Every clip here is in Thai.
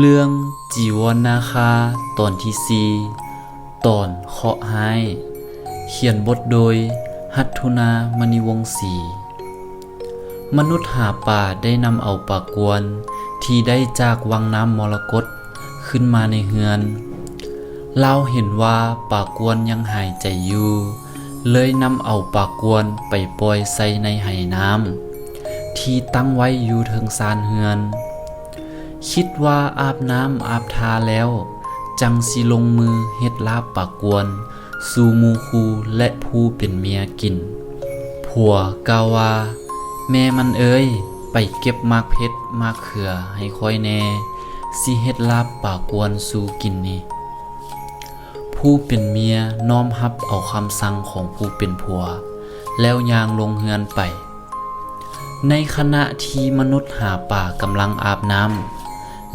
เรื่องจีวรนาคาตอนที่สี่ตอนเคาะไห้เขียนบทโดย หัตถุนามณีวงศ์ศรีมนุษย์หาป่าได้นำเอาปากกวน ที่ได้จากวังน้ำมรกตขึ้นมาในเฮือน เราเห็นว่าปากกวนยังหายใจอยู่ เลยนำเอาปากกวนไปปล่อยใส่ในไหน้ำที่ตั้งไว้อยู่เทิงซานเฮือน คิดว่าอาบน้ำอาบทาแล้ว จังสิลงมือเฮ็ดลาบปากกวน สู่มูคูและผู้เป็นเมียกิน ผัวกาวา แม่มันเอ้ย ไปเก็บมากเพชรมากเขือให้ค่อยแน่สิเฮ็ดลาบปากกวนสู่กินนี่ผู้เป็นเมียน้อมรับเอาคำสั่งของผู้เป็นผัว แล้วยางลงเฮือนไป ในขณะที่มนุษย์หาป่ากำลังอาบน้ำ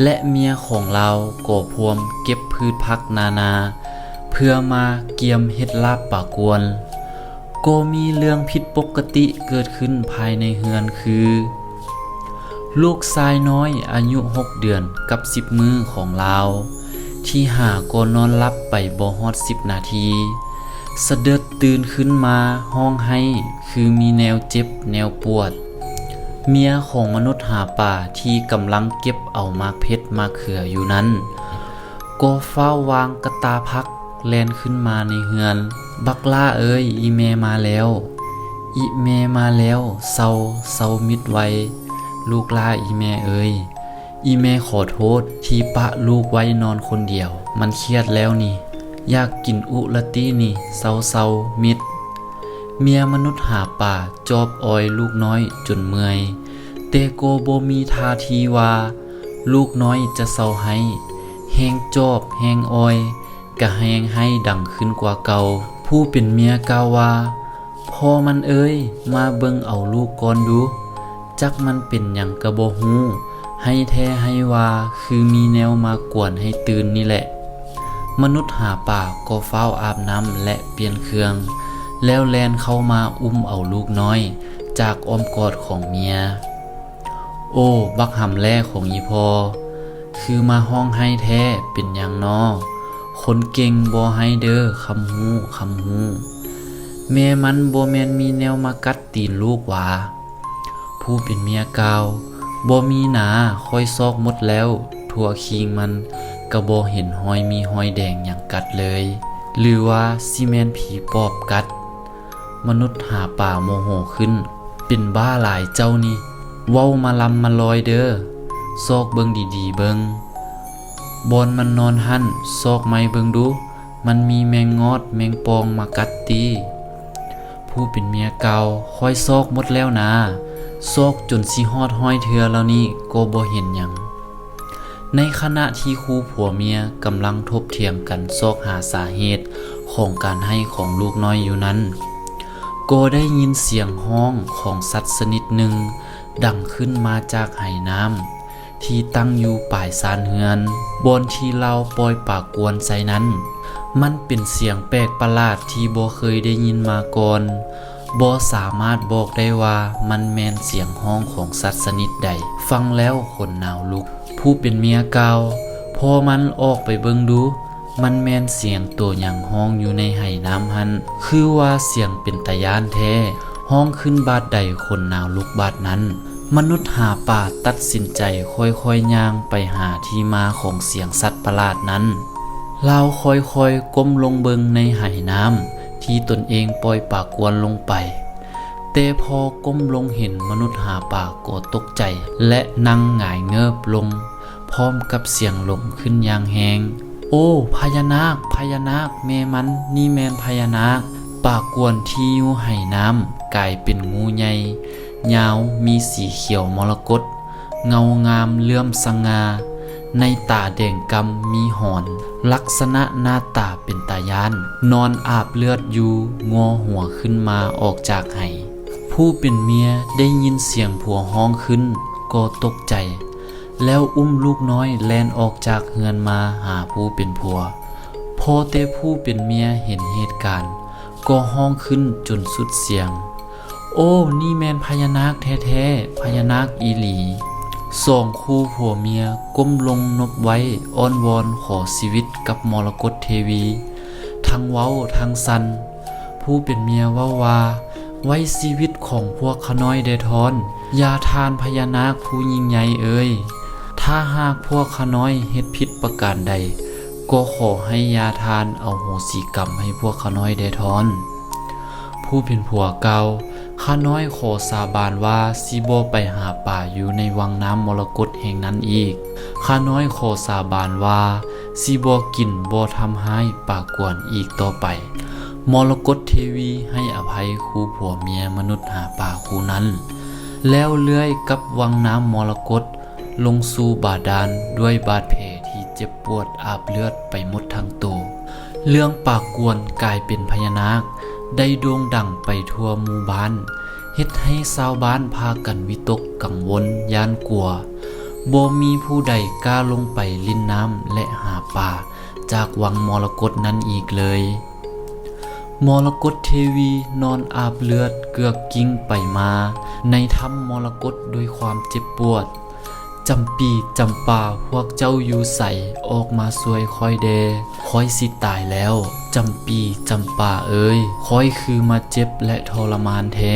และเมียของเราก่อพวมเก็บพืชพักนานา เพื่อมาเกียมเฮ็ดลาบปากกวนก็มีเรื่องผิดปกติเกิดขึ้นภายในเฮือนคือ ลูกชายน้อยอายุหกเดือนกับสิบมือของเรา ที่หาก็นอนลับไปบ่ฮอดสิบนาทีสะเด็ดตื่นขึ้นมาห้องให้คือมีแนวเจ็บแนวปวด เมียของมนุษย์หาป่าที่กำลังเก็บเอามากเพชรมาเขืออยู่นั้น ก็เฝ้าวางกระตาพักแลนขึ้นมาในเฮือน บักล่าเอ้ยอีเมมาแล้ว อีเมมาแล้วเศร้าเศร้ามิดไว้ลูกล่าอีเมเอ้ยอีเมขอโทษที่ปะลูกไว้นอนคนเดียว มันเครียดแล้วนี่ อยากกินอุละตี้นี่เศร้าเศร้ามิด เมียมนุษย์หาป่าจอบออยลูกน้อยจนเมื่อย เตโกโบมีทาทีว่าลูกน้อยจะเศร้าให้แหงจอบแหงออยกะแหงให้ดังขึ้นกว่าเก่า ผู้เป็นเมียกล่าวว่าพ่อมันเอ้ยมาเบิ่งเอาลูกก่อนดู จักมันเป็นหยังกระโบ่ฮู้ให้แท้ให้ว่าคือมีแนวมากวนให้ตื่นนี่แหละ มนุษย์หาป่าก็เฝ้าอาบน้ำและเปลี่ยนเครื่อง แล้วแลนเข้ามาอุ้มเอาลูกน้อย จากอ้อมกอดของเมีย โอ้ บักหำแรกของยีพอ คือมาห้องให้แท้เป็นอย่างนอคนเก่งบ่ให้เด้อคำฮู้คำฮู้แม่มันบ่แมนมีแนวมากัดตีนลูกว่าผู้เป็นเมียเกาบมีหนาคอยซอกมดแล้ว ทั่วคิงมันก็บ่เห็นหอยมีหอยแดงอย่างกัดเลย หรือว่าซีเมนผีปอบกัด มนุษย์หาป่าโมโหขึ้น เป็นบ้าหลายเจ้านี่ เว้ามาลำมาลอยเด้อซอกเบิงดีๆเบิงบอนมันนอนหั่นซอกไม้เบิงดู มันมีแมงงอดแมงปองมากัดตี ผู้เป็นเมียเก่าค่อยซอกหมดแล้วนะซอกจนสิฮอดห้อยเทือแล้วนี่ก็บ่เห็นหยังในขณะที่คู่ผัวเมียกำลังทบเถียงกันซอกหาสาเหตุของการให้ของลูกน้อยอยู่นั้น ก็ได้ยินเสียงห้องของสัตว์ชนิดหนึ่ง ดังขึ้นมาจากไหน้ำที่ตั้งอยู่ป่ายซานเฮือน บนที่เราปล่อยปากกวนใส่นั้น มันเป็นเสียงแปลกประหลาดที่บ่เคยได้ยินมาก่อนบ่สามารถบอกได้ว่ามันแมนเสียงห้องของสัตว์ชนิดใด ฟังแล้วขนหนาวลุก ผู้เป็นเมียเก่าพอมันออกไปเบิ่งดู มันแมนเสียงตัวอย่างห้องอยู่ในไหน้ำหัน คือว่าเสียงเป็นตะยานแท้ ห้องขึ้นบาดใดคนหนาวลุกบาดนั้น มนุษย์หาป่าตัดสินใจค่อยๆย่างไปหาที่มาของเสียงสัตว์ประหลาดนั้นเราค่อยๆก้มลงเบิงในไหน้ำที่ตนเองปล่อยปากกวนลงไปแต่พอก้มลงเห็นมนุษย์หาป่าก็ตกใจ และนั่งหงายเงิบลง พร้อมกับเสียงลมขึ้นอย่างแหง โอ้พญานาคพญานาคแม่มันนี่แมนพญานาค ปากกวนที่อยู่ไหน้ำกลายเป็นงูใหญ่ยาวมีสีเขียวมรกตเงางามเลื่อมสง่าในตาแดงกำมีหอน ลักษณะหน้าตาเป็นตายาน นอนอาบเลือดอยู่งอหัวขึ้นมาออกจากไหผู้เป็นเมียได้ยินเสียงผัวห้องขึ้น ก็ตกใจ แล้วอุ้มลูกน้อยแลนออกจากเฮือนมาหาผู้เป็นผัวพอเตผู้เป็นเมียเห็นเหตุการณ์ ก็ห้องขึ้นจนสุดเสียง โอ้ นี่แมนพญานาคแท้ๆพญานาคอีหลีสองคู่ผัวเมียก้มลงนบไว้อ้อนวอนขอชีวิตกับมรกตเทวี ทั้งเว้าทั้งสัน ผู้เป็นเมียว่าว่าไว้ชีวิตของพวกขน้อยเดทอนอย่าทานพญานาคผู้ยิ่งใหญ่เอ่ย ถ้าหากพวกขน้อยเฮ็ดผิดประการใด ก็ขอให้ยาทานเอาโหสิกรรมให้พวกขน้อยเดทอน ผู้เป็นผัวเก่าข้าน้อยขอสาบานว่าสิโบไปหาป่าอยู่ในวังน้ำมรกตแห่งนั้นอีก ข้าน้อยขอสาบานว่าสิโบกินโบทำให้ป่ากวนอีกต่อไป มรกตเทวีให้อภัยคู่ผัวเมียมนุษย์หาป่าคู่นั้น แล้วเลื้อยกับวังน้ำมรกต ลงสู่บาดาลด้วยบาดแผลที่เจ็บปวดอาบเลือดไปหมดทั้งตัว เรื่องปากกวนกลายเป็นพญานาค ได้โด่งดังไปทั่วหมู่บ้านเฮ็ดให้ชาวบ้านพากันวิตกกังวลย่านกลัวบ่มีผู้ใดกล้าลงไปลิ้นน้ำและหาป่า จากวังมรกตนั้นอีกเลย มรกตเทวีนอนอาบเลือดเกือกกิ้งไปมา ในถ้ำมรกตด้วยความเจ็บปวด จำปีจำปาพวกเจ้าอยู่ใสออกมาสวยคอยเดคอยสิตายแล้วจำปีจำปาเอ้ยคอยคือมาเจ็บและทรมานแท้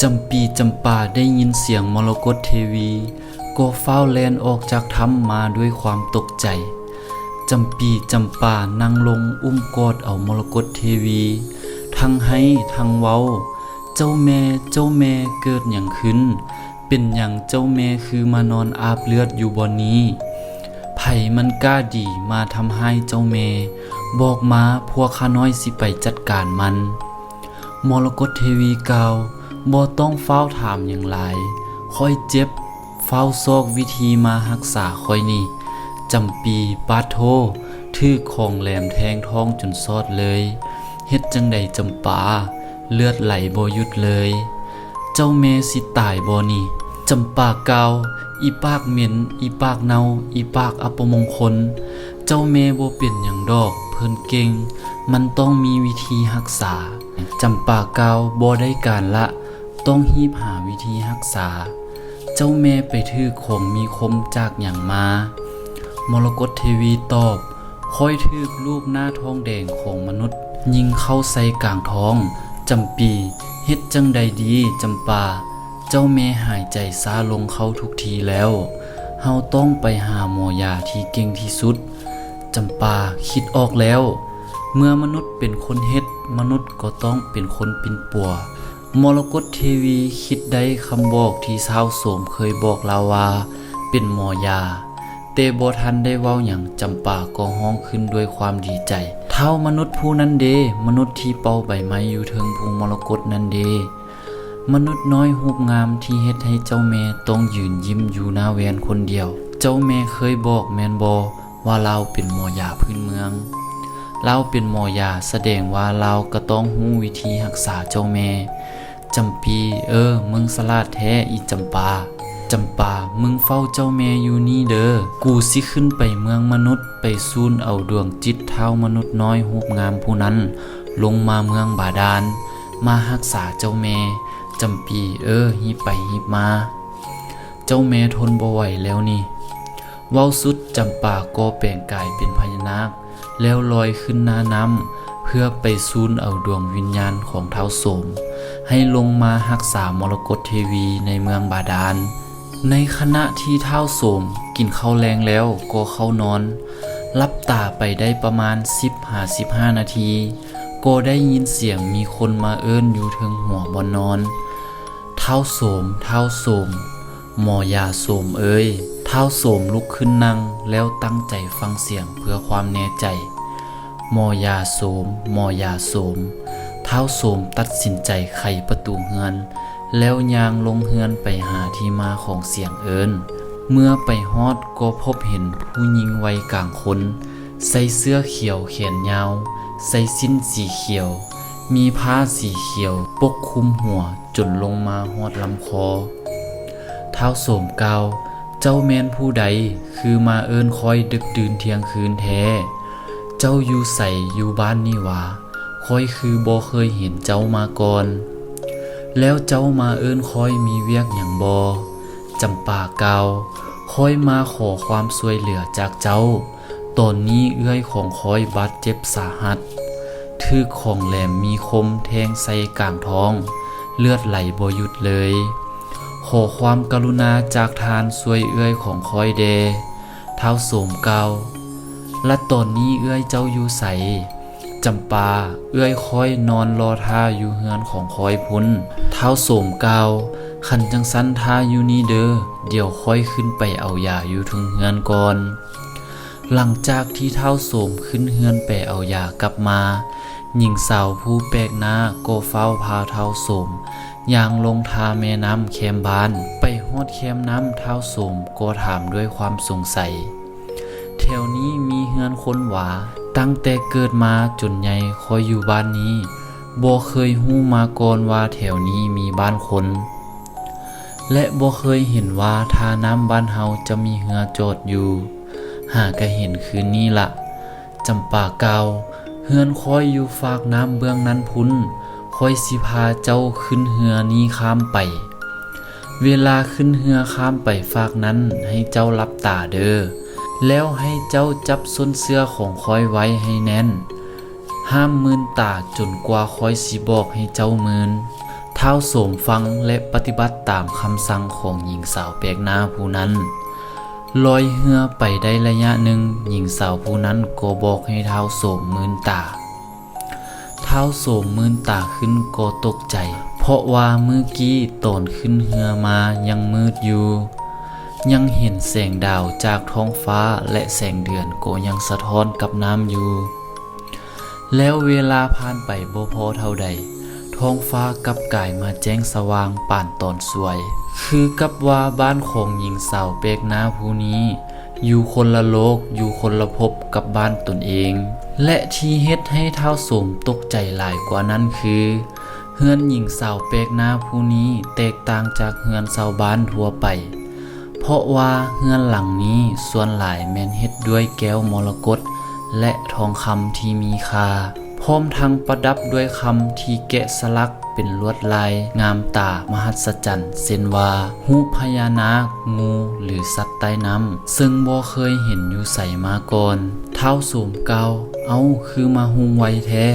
จำปีจำปาได้ยินเสียงมรกตเทวีก็เฝ้าแลนออกจากถ้ำมาด้วยความตกใจจำปีจำปานั่งลงอุ้มกอดเอามรกตเทวี ทั้งให้ทั้งเว้า เจ้าแม่เจ้าแม่เกิดอย่างขึ้น เป็นอย่างเจ้าแม่คือมานอนอาบเลือดอยู่บนนี้ ไผมันกล้าดีมาทำให้เจ้าแม่บอกมาพวกข้าน้อยสิไปจัดการมัน มรกตเทวีกล่าวบ่ต้องเฝ้าถามอย่างไรค่อยเจ็บ เฝ้าซอกวิธีมารักษาค่อยนี่จำปีปาโทถือของแหลมแทงท้องจนซอดเลย เฮ็ดจังใดจำปา เลือดไหลบ่หยุดเลย จ้าแม่สิตายบ่นี่จำปากกาว อีปากเหม็น อีปากเนาอีปากอัปมงคล เจ้าแม่บ่เป็นหยังดอก เพิ่นเก่ง มันต้องมีวิธีรักษาจำปากกาวบ่ได้การละ ต้องฮีบหาวิธีรักษา เจ้าแม่ไปถือของมีคมจากอย่างมา มรกตเทวีตอบ ค่อยถือลูกหน้าท้องแดงของมนุษย์ ยิงเข้าใส่กลางท้องจำปี เฮ็ดจังใดดีจำปา เจ้าแม่หายใจซาลงเขาทุกทีแล้ว เฮาต้องไปหาหมอยาที่เก่งที่สุด จำปาคิดออกแล้ว เมื่อมนุษย์เป็นคนเฮ็ด มนุษย์ก็ต้องเป็นคนปินปัวมรกตเทวีคิดได้คำบอกที่ชาวโสมเคยบอกเราว่าเป็นหมอยา เตบทันได้เว้าอย่างจำปาก็ห้องขึ้นด้วยความดีใจ เท่ามนุษย์ผู้นั้นเด มนุษย์ที่เป่าใบไม้อยู่เทิงภูมรกตนั้นเด มนุษย์น้อยหูปงามที่เฮ็ดให้เจ้าแม่ต้องยืนยิ้มอยู่หน้าแวนคนเดียว เจ้าแม่เคยบอกแมนบอว่าเราเป็นหมอยาพื้นเมืองเราเป็นหมอยาแสดงว่าเราก็ต้องหู้วิธีรักษาเจ้าแม่จำปี เออ มึงสลาดแท้อีจำปา จำปา มึงเฝ้าเจ้าแม่อยู่นี่เด้อ กูสิขึ้นไปเมืองมนุษย์ ไปซูนเอาดวงจิตเท่ามนุษย์น้อยหูปงามผู้นั้น ลงมาเมืองบาดาล มารักษาเจ้าแม่จำปีเออฮิบไปฮิบมา เจ้าแม่ทนบ่ไหวแล้วนี่ เว้าสุดจำปาก็แปลงกายเป็นพญานาค แล้วลอยขึ้นหน้าน้ำเพื่อไปซูนเอาดวงวิญญาณของเท้าโสมให้ลงมารักษามรกตเทวีในเมืองบาดาล ในขณะที่เท้าโสมกินข้าวแรงแล้วก็เข้านอนรับตาไปได้ประมาณ 10หา15 นาที ก็ได้ยินเสียงมีคนมาเอิ้นอยู่เทิงหัวบนนอน เท้าโสม เท้าโสม หมอยาโสมเอ้ย เท้าโสมลุกขึ้นนั่งแล้วตั้งใจฟังเสียงเพื่อความแน่ใจ หมอยาโสม หมอยาโสม เท้าโสมตัดสินใจไขประตูเฮือน แล้วยางลงเฮือนไปหาที่มาของเสียงเอิญเมื่อไปฮอดก็พบเห็นผู้หญิงวัยกลางคน ใส่เสื้อเขียวแขนยาว ใส่สิ้นสีเขียว มีผ้าสีเขียวปกคลุมหัวจนลงมาฮอดลำคอ เท้าโสมเก่าเจ้าแมนผู้ใดคือมาเอิ้นคอยดึกดื่นเที่ยงคืนแท้ เจ้าอยู่ใส่อยู่บ้านนี่วาคอยคือบ่เคยเห็นเจ้ามาก่อน แล้วเจ้ามาเอิ้นคอยมีเวียกอย่างบอจำปาเกาคอยมาขอความช่วยเหลือจากเจ้า ตอนนี้เอื้อยของคอยบาดเจ็บสาหัสถือของแหลมมีคมแทงใส่กลางท้อง เลือดไหลบ่หยุดเลย ขอความกรุณาจากทานช่วยเอื้อยของคอยเดเท้าโสมเกาและตอนนี้เอื้อยเจ้าอยู่ใส จำปา เอื้อยคอยนอนรอท่าอยู่เฮือนของคอยพุ้น เท้าโสมเกาขันจังสันท่าอยู่นี่เด้อเดี๋ยวคอยขึ้นไปเอายาอยู่ถึงเฮือนก่อน หลังจากที่เท้าโสมขึ้นเฮือนไปเอายากลับมา หญิงสาวผู้แปลกหน้าก็เฝ้าพาเท้าโสมยางลงทาแม่น้ำแคมบาน ไปฮอดแคมน้ำเท้าโสมก็ถามด้วยความสงสัยแถวนี้มีเฮือนคนหวา ตั้งแต่เกิดมาจนใหญ่คอยอยู่บ้านนี้บ่เคยหู้มาก่อนว่าแถวนี้มีบ้านคน และบ่เคยเห็นว่าท่าน้ำบ้านเฮาจะมีเฮือจอดอยู่ หาก็เห็นคืนนี้ละจำปาเกาเฮือนคอยอยู่ฝากน้ำเบื้องนั้นพุ้นคอยสิพาเจ้าขึ้นเฮือนี้ข้ามไป เวลาขึ้นเฮือข้ามไปฝากนั้นให้เจ้ารับตาเด้อ แล้วให้เจ้าจับส้นเสื้อของคอยไว้ให้แน่น ห้ามมืนตาจนกว่าคอยสิบอกให้เจ้ามืนเท้าโสมฟังและปฏิบัติตามคำสั่งของหญิงสาวแปลกหน้าผู้นั้น ลอยเหือไปได้ระยะหนึ่งหญิงสาวผู้นั้นก็บอกให้เท้าโสมมืนตา เท้าโสมมืนตาขึ้นก็ตกใจ เพราะว่าเมื่อกี้ตอนขึ้นเหือมายังมืดอยู่ ยังเห็นแสงดาวจากท้องฟ้าและแสงเดือนก็ยังสะท้อนกับน้ำอยู่ แล้วเวลาผ่านไปบ่พอเท่าใด ท้องฟ้ากับกายมาแจ้งสว่างป่านตอนสวย คือกับว่าบ้านของหญิงสาวเปกหน้าผู้นี้ อยู่คนละโลกอยู่คนละภพกับบ้านตนเอง และที่เฮ็ดให้เท้าสมตกใจหลายกว่านั้นคือเฮือนหญิงสาวเปกหน้าผู้นี้แตกต่างจากเฮือนชาวบ้านทั่วไป เพราะว่าเฮือนหลังนี้ส่วนหลายแมนเฮ็ดด้วยแก้วมรกตและทองคำที่มีค่า พร้อมทั้งประดับด้วยคำที่แกะสลักเป็นลวดลายงามตามหัศจรรย์เส้นว่าหูพญานาคงูหรือสัตว์ใต้น้ำซึ่งบ่เคยเห็นอยู่ใส่มาก่อนเท้าสูมเกาเอาคือมาหุงไวแท้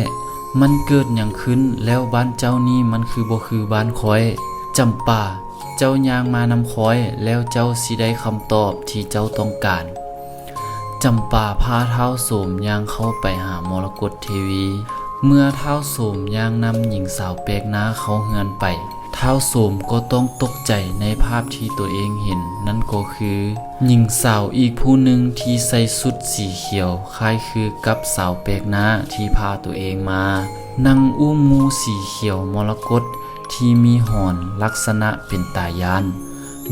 มันเกิดอย่างขึ้นแล้วบ้านเจ้านี่มันคือบ่คือบ้านคอยจำป่า เจ้ายางมานำคอยแล้วเจ้าสิได้คำตอบที่เจ้าต้องการจำป่าพาเท้าโสมย่างเข้าไปหามรกตเทวี เมื่อเท้าโสมย่างนำหญิงสาวแปลกหน้าเขาเฮือนไป เท้าโสมก็ต้องตกใจในภาพที่ตัวเองเห็น นั่นก็คือ หญิงสาวอีกผู้หนึ่งที่ใส่สุดสีเขียวคล้ายคือกับสาวแปลกหน้าที่พาตัวเองมา นั่งอุ้มงูสีเขียวมรกต ที่มีหอนลักษณะเป็นตายาน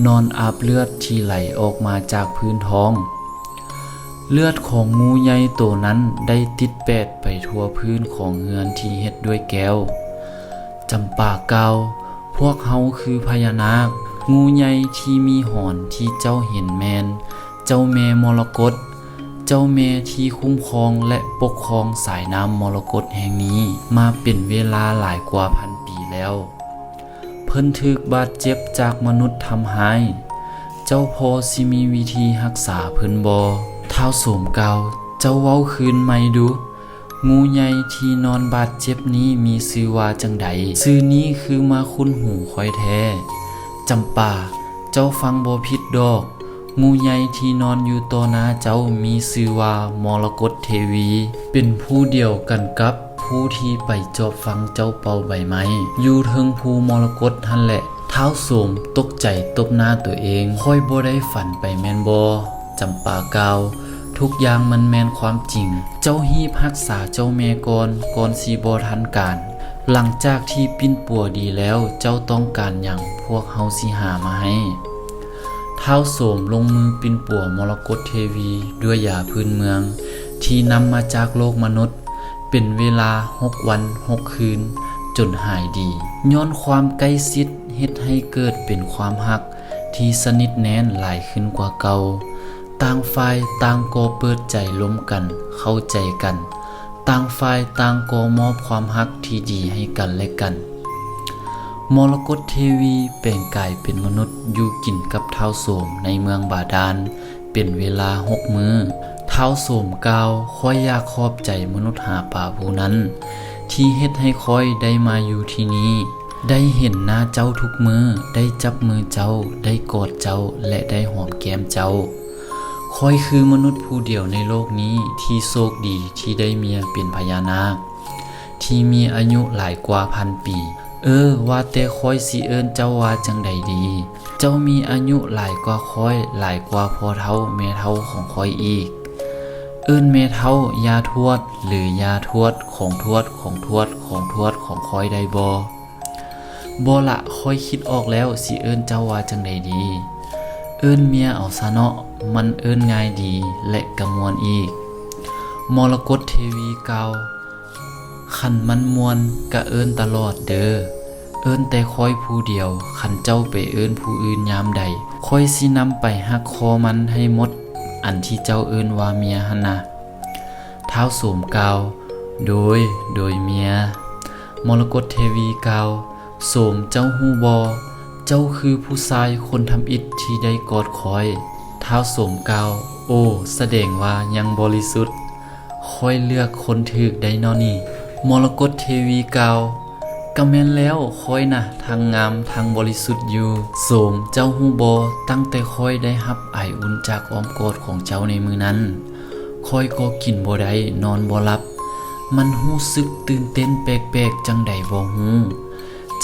นอนอาบเลือดที่ไหลออกมาจากพื้นท้อง เลือดของงูใหญ่ตัวนั้นได้ติดแปดไปทั่วพื้นของเฮือนที่เฮ็ดด้วยแก้วจำปาเกาพวกเฮาคือพญานาค งูใหญ่ที่มีหอนที่เจ้าเห็นแมน เจ้าแม่มรกตเจ้าแม่ที่คุ้มครองและปกครองสายน้ำมรกตแห่งนี้ มาเป็นเวลาหลายกว่าพันปีแล้ว เพิ่นถึกบาดเจ็บจากมนุษย์ทำให้เจ้าพอสิมีวิธีรักษาเพิ่นบอเท้าโสมเกาเจ้าเว้าคืนไหมดู งูใหญ่ที่นอนบาดเจ็บนี้มีชื่อว่าจังใดชื่อนี้คือมาคุ้นหูคอยแท้จำป่า เจ้าฟังบ่ผิดดอก งูใหญ่ที่นอนอยู่ต่อหน้าเจ้ามีชื่อว่ามรกตเทวี เป็นผู้เดียวกันกับ ผู้ที่ไปจอบฟังเจ้าเป่าใบไม้อยู่เทิงภูมรกตหันแหละเท้าโสมตกใจตบหน้าตัวเองค่อยบ่ได้ฝันไปแมนบ่จำปากาวทุกอย่างมันแมนความจริง เจ้าฮีบรักษาเจ้าแม่ก่อนกอนสีบทันการ หลังจากที่ปิ้นปัวดีแล้วเจ้าต้องการอย่างพวกเฮาสิหามาให้เท้าโสมลงมือปินปัวมรกตเทวี ด้วยยาพื้นเมือง ที่นำมาจากโลกมนุษย์ เป็นเวลาหกวันหกคืน จนหายดี ย้อนความใกล้ชิดเฮ็ดให้เกิดเป็นความหัก ที่สนิทแน่นหลายขึ้นกว่าเก่า ต่างฝ่ายต่างก็เปิดใจล้มกัน เข้าใจกัน ต่างฝ่ายต่างก็มอบความฮักที่ดีให้กันและกันมรกตเทวีแปลงกายเป็นมนุษย์อยู่กินกับเท้าโสมในเมืองบาดาล เป็นเวลาหกมือ ท้าโสมกาวค่อยยากขอบใจมนุษย์หาป่าผู้นั้น ที่เฮ็ดให้ค่อยได้มาอยู่ที่นี้ ได้เห็นหน้าเจ้าทุกมือได้จับมือเจ้า ได้กอดเจ้าและได้หอมแก้มเจ้าคอยคือมนุษย์ผู้เดียวในโลกนี้ที่โชคดีที่ได้เมียเป็นพญานาค ที่มีอายุหลายกว่าพันปี เออว่าแต่คอยสิเอิ้นเจ้าว่าจังใดดี เจ้ามีอายุหลายกว่าคอยหลายกว่าพอเฒ่าแม่เฒ่าของคอยอีก อิ้นแม่เฒ่ายาทวด หรือยาทวดของทวดของทวดของทวดของคอยได้บ่บ่ละคอยคิดออกแล้วสิเอิ้นเจ้าว่าจังใดดี เอิ้นเมียเอาซะเนาะมันเอิ้นง่ายดีและกระมวลอีก มรกตเทวีเก่าขันมันมวนกะเอิ้นตลอดเด้อเอิ้นแต่คอยผู้เดียวขันเจ้าไปเอิ้นผู้อื่นยามใดคอยสินำไปหักคอมันให้หมด อันที่เจ้าเอิ้นว่าเมียหนะเท้าวโสมกล่าโดยโดยเมีย มรกตเทวีเก่าวโสมเจ้าฮูบอ เจ้าคือผู้ชายคนทำอิฐที่ได้กอดคอย เท้าวโสมกล่าโอ้ แสดงว่ายังบริสุทธิ์ค่อยเลือกคนถึกได้เนอนี่ มรกตเทวีเก่า กะแม่นแล้วคอยนะทางงามทางบริสุทธิ์อยู่โสมเจ้าฮู้บอตั้งแต่คอยได้รับไออุ่นจากอ้อมกอดของเจ้าในมือนั้นคอยก็กินบ่ได้นอนบ่หลับ มันรู้สึกตื่นเต้นแปลกๆจังใดบ่ฮู้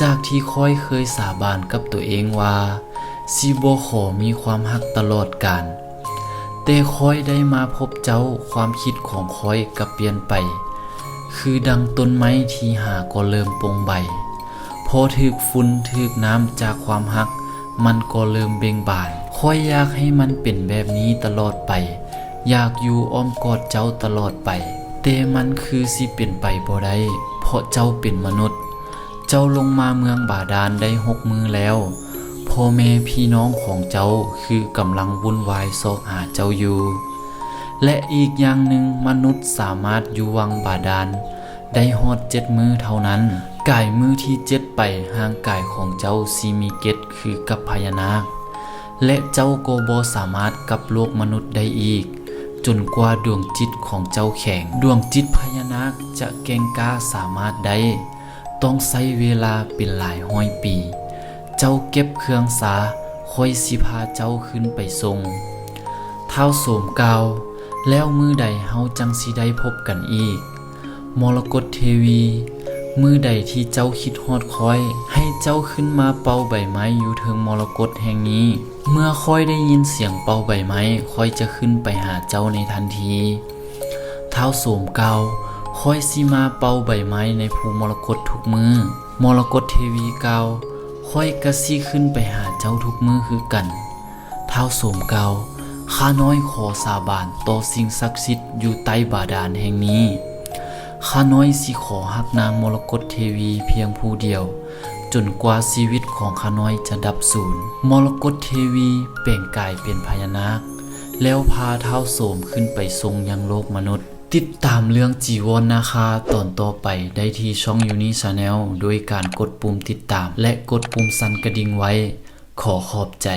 จากที่คอยเคยสาบานกับตัวเองว่าสิบ่ขอมีความหักตลอดกาลแต่คอยได้มาพบเจ้าความคิดของคอยก็เปลี่ยนไป คือดังต้นไม้ที่หาก็เริ่มปงใบ พอถึกฝุ่นถึกน้ำจากความหัก มันก็เริ่มเบ่งบานคอยอยากให้มันเป็นแบบนี้ตลอดไป อยากอยู่อ้อมกอดเจ้าตลอดไป แต่มันคือสิเป็นไปบ่ได้เพราะเจ้าเป็นมนุษย์ เจ้าลงมาเมืองบาดาลได้หกมือแล้วพ่อแม่พี่น้องของเจ้าคือกำลังวุ่นวายซอกหาเจ้าอยู่ และอีกอย่างหนึ่งมนุษย์สามารถอยู่วังบาดาลได้ฮอดเจ็ดมือเท่านั้นกายมือที่เจ็ดไปห่างกายของเจ้าซีมีเกตคือกับพญานาค และเจ้าโกโบสามารถกับโลกมนุษย์ได้อีก จนกว่าดวงจิตของเจ้าแข็ง ดวงจิตพญานาคจะเก่งกล้าสามารถได้ ต้องใช้เวลาเป็นหลายห้อยปี เจ้าเก็บเครื่องสาค่อยสิพาเจ้าขึ้นไปทรงเท้าโสมกล่าว แล้วมือใดเฮาจังสิได้พบกันอีก มรกตเทวี มือใดที่เจ้าคิดฮอดคอย ให้เจ้าขึ้นมาเป่าใบไม้อยู่เทิงมรกตแห่งนี้ เมื่อคอยได้ยินเสียงเป่าใบไม้คอยจะขึ้นไปหาเจ้าในทันที เท้าโสมเก่าคอยสิมาเป่าใบไม้ในภูมรกตทุกมือ มรกตเทวีเก่าคอยกระสิขึ้นไปหาเจ้าทุกมือคือกัน เท้าโสมเก่า ข้าน้อยขอสาบานต่อสิ่งศักดิ์สิทธิ์อยู่ใต้บาดาลแห่งนี้ ข้าน้อยสิขอหักนางมรกตเทวีเพียงผู้เดียว จนกว่าชีวิตของข้าน้อยจะดับสูญมรกตเทวีเปล่งกายเป็นพญานาค แล้วพาเท้าโสมขึ้นไปทรงยังโลกมนุษย์ ติดตามเรื่องจีวรนนาคาตอนต่อไปได้ที่ช่องยูนิชาแนลโดยการกดปุ่มติดตาม และกดปุ่มสั่นกระดิ่งไว้ ขอขอบใจ